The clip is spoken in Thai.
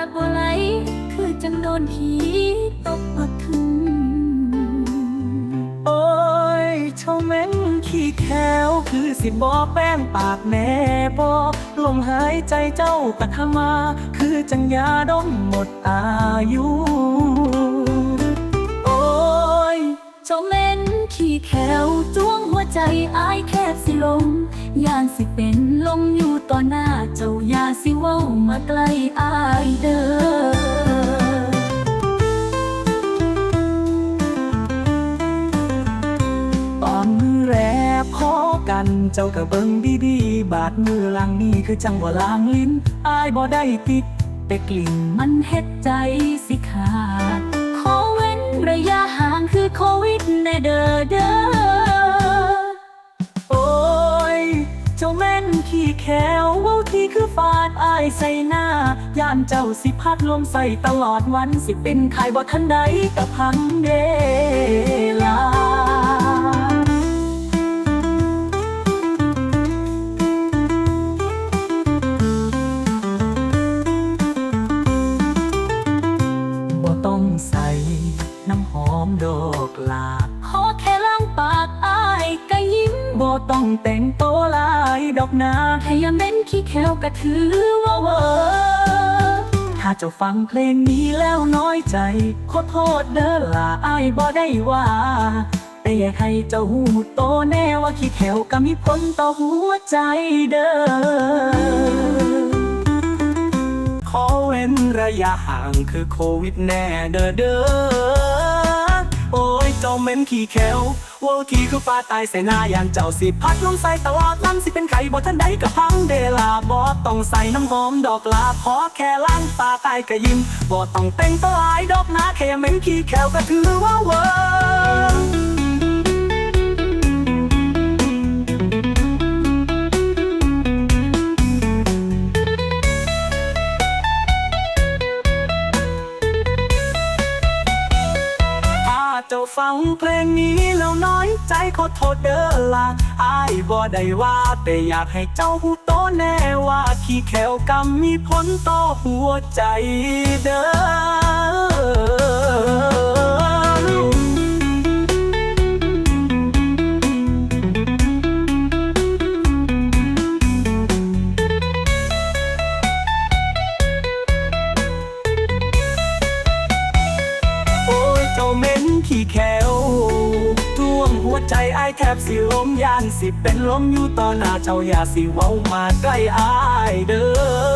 าบ่ไลคือจังโดนผีตบมาถึงโอ้ยเท่าแม่งขี้แควคือสิบอแป้งปากแม่บอลมหายใจเจ้าปัทมา คือจังยาดมหมดอายุ ใจอายแคบสิลงย่านสิเป็นลมอยู่ต่อหน้าเจ้าอย่าสิเว้ามาใกล้อายเด้อตอมือแรกพอกันเจ้าก็เบิ่งดีๆ บาดมือหลังนี่คือจังหว่าลางลิ้น อายบ่ได้ติดแต่กลิ่นมันเฮ็ดใจสิขาด ขอเว้นระยะห่างคือโควิดแน่เด้อเด้อ นขี้แควเว้าที่คือฟาดอายใส่หน้า ย่านเจ้าสิพัดลมใส่ตลอดวันสิเป็นใครบ่ทันใดกับพังเดลาบ่ต้องใส่น้ำหอมดอกลาขอแค่ล้างปาก บ่ต้องแต่งโตวหลายดอกนาให้ยาเม้นขี้แขวก็ถือว่าเวอถ้าเจ้าฟังเพลงนี้แล้วน้อยใจ ขอโทษเด้อล่ะอายบ่ได้ว่า แต่อยากให้เจ้าหูโตแน่ว่าขี้แถวก็มีผลต่อหัวใจเด้อขอเว้นระยะห่างคือโควิดแน่เด้อเด้อ โอ้ยเจ้าเม้นขี้แขวว่าขี้คือฟ้าตายใส่หน้าอย่างเจ้าสิ พัดลมใส่ตลอดลำสิเป็นไข่บ่ทันใดกับพังเดลาบ่ต้องใส่น้ำหอมดอกลาขอแค่ล้างตาตายก็ยิ้มบ่ต้องเต่งตัวหลายดอกนาแค่เม้นขี้แขวก็ถือว่าเวอ ฟังเพลงนี้แล้วน้อยใจขอโทษเด้อละอายบ่ได้ว่า แต่อยากให้เจ้าหูโตแน่ว่าขี้แขวกำมีผลต่อหัวใจเด้อ ขี้แควท่วงหัวใจไอ้แทบสิล้มยานสิเป็นลมอยู่ต่อหน้าเจ้าอย่าสิเว้ามาใกล้อายเด้อ